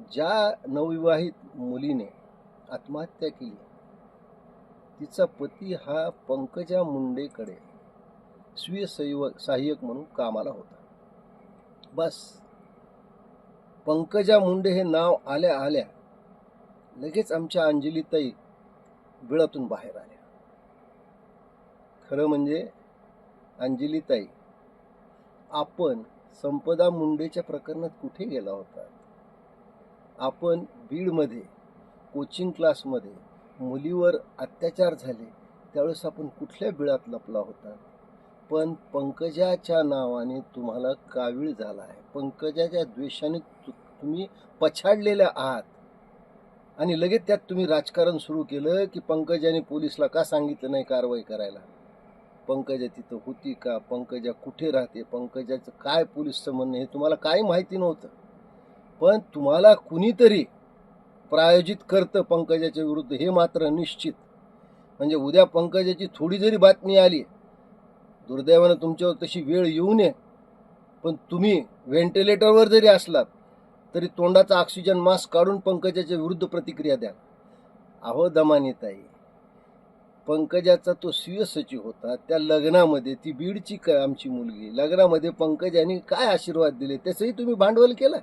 ज्या नवविवाहित मुलीने आत्महत्या केली तिचा पती हा पंकजा मुंडेकडे स्वीय सैवक सहाय्यक म्हणून कामाला होता. बस. पंकजा मुंडे हे नाव आल्या आल्या लगेच आमच्या अंजलीताई बिळातून बाहेर आल्या. खरं म्हणजे अंजलीताई आपण संपदा मुंडेच्या प्रकरणात कुठे गेला होता? आपण बीडमध्ये कोचिंग क्लासमध्ये मुलीवर अत्याचार झाले त्यावेळेस आपण कुठल्या बिळात लपला होता? पण पंकजाच्या नावाने तुम्हाला कावीळ झाला आहे. पंकजाच्या द्वेषाने तु- तुम्ही पछाडलेल्या आहात. आणि लगेच त्यात तुम्ही राजकारण सुरू केलं की पंकजाने पोलिसला का सांगितलं नाही कारवाई करायला? पंकजा तिथं होती का? पंकजा कुठे राहते? पंकजाचं काय पोलीसचं म्हणणं हे तुम्हाला काही माहिती नव्हतं. पण तुम्हाला कुणीतरी प्रायोजित करतं पंकजाच्या विरुद्ध हे मात्र निश्चित. म्हणजे उद्या पंकजाची थोडी जरी बातमी आली दुर्दैवानं तुमच्यावर तशी वेळ येऊ नये पण तुम्ही व्हेंटिलेटरवर जरी असलात तरी तोंडाचा ऑक्सिजन मास्क काढून पंकजाच्या विरुद्ध प्रतिक्रिया द्या. अहो दमानीताई पंकजाचा तो स्वीय सचिव होता त्या लग्नामध्ये ती बीडची आमची मुलगी लग्नामध्ये पंकजाने काय आशीर्वाद दिले त्याचंही तुम्ही भांडवल केलं?